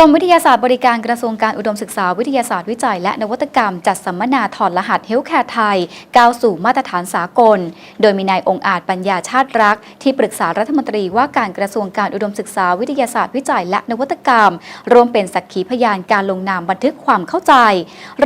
รมวิทยาศาสตร์บริการกระทรวงการอุดมศึกษาวิทยาศาสตร์วิจัย และนวัตกรรม จัดสัมมนาถอดรหัสเฮลท์แคร์ไทยก้าวสู่มาตรฐานสากล โดยมีนายองค์อาจปัญญาชาติรัก ที่ปรึกษารัฐมนตรีว่าการกระทรวงการอุดมศึกษาวิทยาศาสตร์วิจัย และนวัตกรรม รวมเป็นสักขีพยานการลงนามบันทึกความเข้าใจ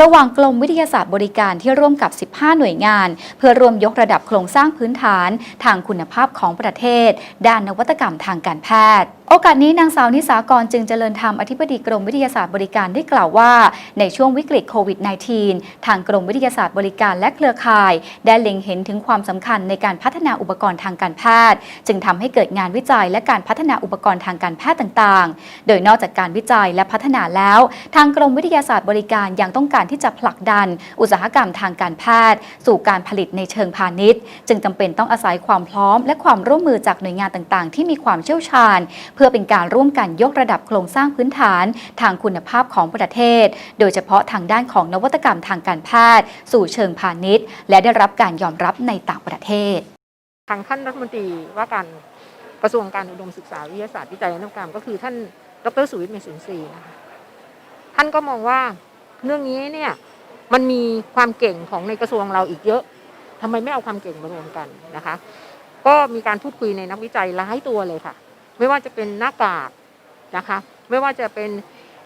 ระหว่างกรมวิทยาศาสตร์บริการที่ร่วมกับ 15 หน่วยงาน เพื่อร่วมยกระดับโครงสร้างพื้นฐาน ทางคุณภาพของประเทศ ด้านนวัตกรรมทางการแพทย์ โอกาสนี้นางสาวนิสากรจึงเจริญธรรมอธิบดีกรมวิทยาศาสตร์บริการได้กล่าวว่า ในช่วงวิกฤตโควิด -19 ทางกรมวิทยาศาสตร์บริการและเครือข่าย ได้เล็งเห็นถึงความสำคัญในการพัฒนาอุปกรณ์ทางการแพทย์ จึงทำให้เกิดงานวิจัยและการพัฒนาอุปกรณ์ทางการแพทย์ต่างๆ โดยนอกจากการวิจัยและพัฒนาแล้ว ทางกรมวิทยาศาสตร์บริการยังต้องการที่จะผลักดัน อุตสาหกรรมทางการแพทย์ สู่การผลิตในเชิงพาณิชย์ จึงจำเป็นต้องอาศัยความพร้อม และความร่วมมือจากหน่วยงานต่างๆ ที่มีความเชี่ยวชาญเพื่อเป็นการร่วมกันยกระดับโครงสร้างพื้นฐานทางคุณภาพของประเทศ โดยเฉพาะทางด้านของนวัตกรรมทางการแพทย์ สู่เชิงพาณิชย์ และได้รับการยอมรับในต่างประเทศ ทางท่านรัฐมนตรีว่าการกระทรวงการอุดมศึกษาวิทยาศาสตร์วิจัยและนวัตกรรมก็คือท่านดรสุวิทย์เมสินทรีนะคะท่านก็มองว่าเรื่องนี้เนี่ยมันมีความเก่งของในกระทรวงเราอีกเยอะทำไมไม่เอาความเก่งมารวมกันนะคะ ก็มีการพูดคุยในนักวิจัยหลายตัวเลยค่ะ ไม่ว่าจะเป็นหน้ากากนะคะ ไม่ว่าจะเป็น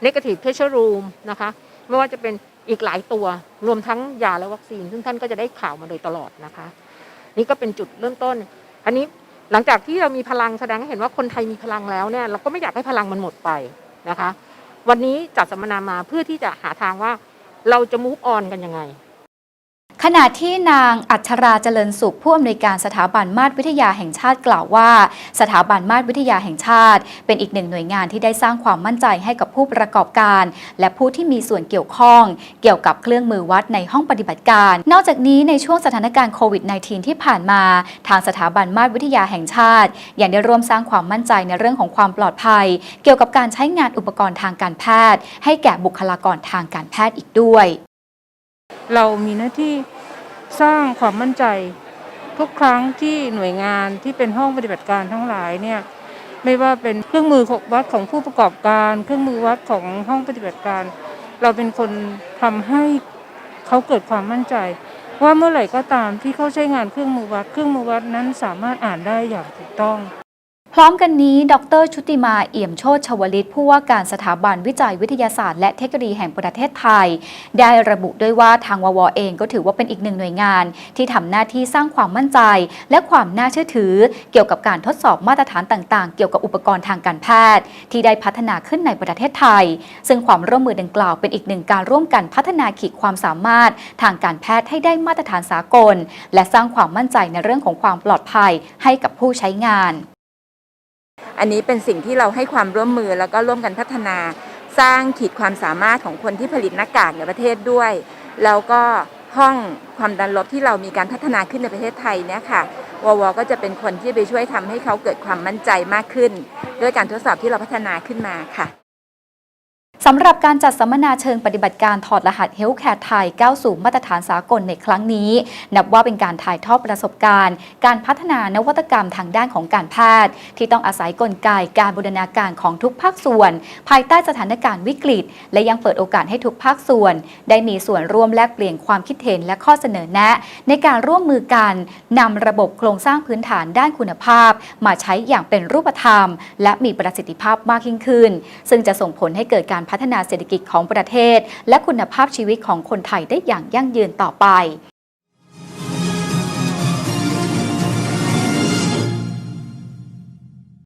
negative pressure room นะคะ ไม่ว่าจะเป็นอีกหลายตัว รวมทั้งยาและวัคซีน ซึ่งท่านก็จะได้ข่าวมาโดยตลอดนะคะ นี่ก็เป็นจุดเริ่มต้น อันนี้หลังจากที่เรามีพลังแสดงให้เห็นว่าคนไทยมีพลังแล้วเนี่ยเราก็ไม่อยากให้พลังมันหมดไปนะคะ วันนี้จัดสัมมนามาเพื่อที่จะหาทางว่าเราจะมูฟออนกันยังไง ขณะที่นางอัชราเจริญสุขผู้อำนวยการสถาบันมาตรวิทยาแห่งชาติกล่าวว่า สถาบันมาตรวิทยาแห่งชาติ เป็นอีกหนึ่งหน่วยงานที่ได้สร้างความมั่นใจให้กับผู้ประกอบการ และผู้ที่มีส่วนเกี่ยวข้อง เกี่ยวกับเครื่องมือวัดในห้องปฏิบัติการ นอกจากนี้ในช่วงสถานการณ์โควิด -19 ที่ผ่านมา ทางสถาบันมาตรวิทยาแห่งชาติยังได้ร่วมสร้างความมั่นใจในเรื่องของความปลอดภัย เกี่ยวกับการใช้งานอุปกรณ์ทางการแพทย์ ให้แก่บุคลากรทางการแพทย์อีกด้วย เรามีหน้าที่ สร้างความมั่นใจ ทุกครั้งที่หน่วยงานที่เป็นห้องปฏิบัติการทั้งหลายเนี่ยไม่ว่าเป็นเครื่องมือวัดของผู้ประกอบการ เครื่องมือวัดของห้องปฏิบัติการ เราเป็นคนทำให้เขาเกิดความมั่นใจ ว่าเมื่อไหร่ก็ตามที่เขาใช้งานเครื่องมือวัด เครื่องมือวัดนั้นสามารถอ่านได้อย่างถูกต้อง พร้อมกันนี้ ดรชุติมาเอี่ยมโชติชวลิต ผู้ว่าการสถาบันวิจัยวิทยาศาสตร์และเทคโนโลยีแห่งประเทศไทย ได้ระบุด้วยว่าทางววเองก็ถือว่าเป็นอีกหนึ่งหน่วยงาน ที่ทำหน้าที่สร้างความมั่นใจ และความน่าเชื่อถือ เกี่ยวกับการทดสอบมาตรฐานต่างๆ เกี่ยวกับอุปกรณ์ทางการแพทย์ ที่ได้พัฒนาขึ้นในประเทศไทย ซึ่งความร่วมมือดังกล่าวเป็นอีกหนึ่งการร่วมกันพัฒนาขีดความสามารถ ทางการแพทย์ให้ได้มาตรฐานสากล และสร้างความมั่นใจในเรื่องของความปลอดภัยให้กับผู้ใช้งาน อันนี้เป็นสิ่งที่เราให้ความร่วมมือแล้วก็ร่วมกันพัฒนา สร้างขีดความสามารถของคนที่ผลิตหน้ากากในประเทศด้วย แล้วก็ห้องความดันลบที่เรามีการพัฒนาขึ้นในประเทศไทยเนี่ยค่ะววก็จะเป็นคนที่ไปช่วยทำให้เขาเกิดความมั่นใจมากขึ้น ด้วยการทดสอบที่เราพัฒนาขึ้นมาค่ะ สำหรับการจัดสัมมนาเชิงปฏิบัติการถอดรหัสเฮลท์แคร์ไทยก้าวสู่มาตรฐานสากลในครั้งนี้ นับว่าเป็นการถ่ายทอดประสบการณ์ การพัฒนานวัตกรรมทางด้านของการแพทย์ ที่ต้องอาศัยกลไกการบูรณาการของทุกภาคส่วน ภายใต้สถานการณ์วิกฤต และยังเปิดโอกาสให้ทุกภาคส่วน ได้มีส่วนร่วมแลกเปลี่ยนความคิดเห็นและข้อเสนอแนะ ในการร่วมมือกันนำระบบโครงสร้างพื้นฐานด้านคุณภาพ มาใช้อย่างเป็นรูปธรรม และมีประสิทธิภาพมากยิ่งขึ้น ซึ่งจะส่งผลให้เกิดการพัฒนาเศรษฐกิจของประเทศ และคุณภาพชีวิตของคนไทยได้อย่างยั่งยืนต่อไป